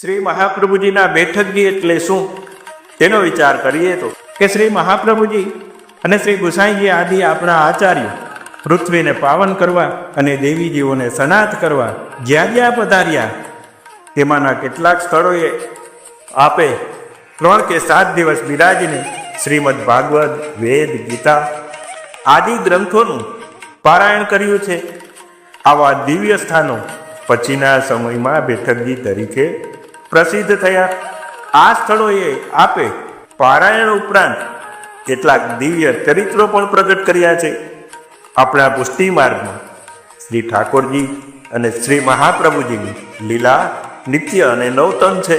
શ્રી મહાપ્રભુજીના બેઠકજી એટલે શું? તેનો વિચાર કરીએ તો. કે શ્રી મહાપ્રભુજી અને શ્રી ગુસાઈજી આદિ આપણા આચાર્ય, પૃથ્વીને પાવન કરવા અને દેવીજીઓને સનાથ કરવા જ્યાં જ્યાં પધાર્યા, તેમાંના કેટલાક સ્થળોએ આપે ત્રણ કે સાત દિવસ બિરાજીને શ્રીમદ ભાગવત, વેદ, ગીતા આદિ ગ્રંથોનું પારાયણ કર્યું છે. આવા દિવ્ય સ્થાનો પછીના સમયમાં બેઠકજી તરીકે પ્રસિદ્ધ થયા. આ સ્થળોએ આપે પારાયણ ઉપરાંત કેટલાક દિવ્ય ચરિત્રો પણ પ્રગટ કર્યા છે. આપણા પુષ્ટિ માર્ગમાં શ્રી ઠાકોરજી અને શ્રી મહાપ્રભુજીની લીલા, નિત્ય અને નવતન છે.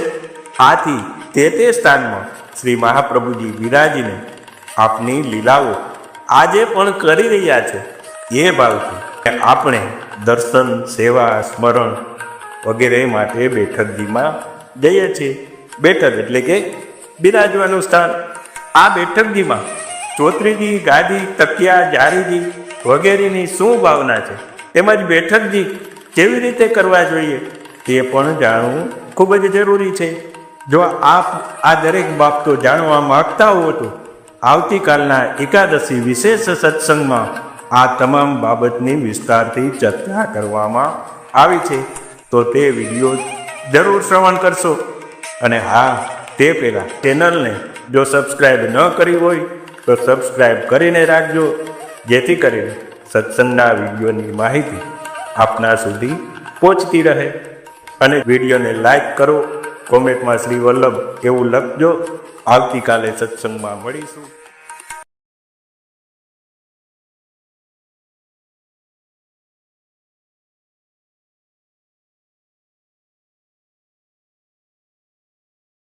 આથી તે તે સ્થાનમાં શ્રી મહાપ્રભુજી બિરાજીને આપની લીલાઓ આજે પણ કરી રહ્યા છે. એ ભાવથી આપણે દર્શન, સેવા, સ્મરણ વગેરે માટે બેઠકજીમાં જઈએ છીએ બેઠક એટલે કે બિરાજવાનું સ્થાન. આ બેઠકજીમાં ચોતરીજી, ગાદી, તકિયા, જારીજી વગેરેની શું ભાવના છે? તેમજ બેઠકજી કેવી રીતે કરવા જોઈએ તે પણ જાણવું ખૂબ જ જરૂરી છે. જો આપ આ દરેક બાબતો જાણવા માગતા હો તો આવતીકાલના એકાદશી વિશેષ સત્સંગમાં આ તમામ બાબતની વિસ્તારથી ચર્ચા કરવામાં આવી છે. તો તે વીડિયો જરૂર શ્રવણ કરશો. અને હા, તે પહેલાં ચેનલને જો સબસ્ક્રાઈબ ન કરી હોય, તો સબસ્ક્રાઈબ કરીને રાખજો. જેથી કરીને સત્સંગના વિડીયોની માહિતી આપના સુધી પહોંચતી રહે. અને વિડીયોને લાઈક કરો. કોમેન્ટમાં શ્રી વલ્લભ એવું લખજો. આવતીકાલે સત્સંગમાં મળીશું.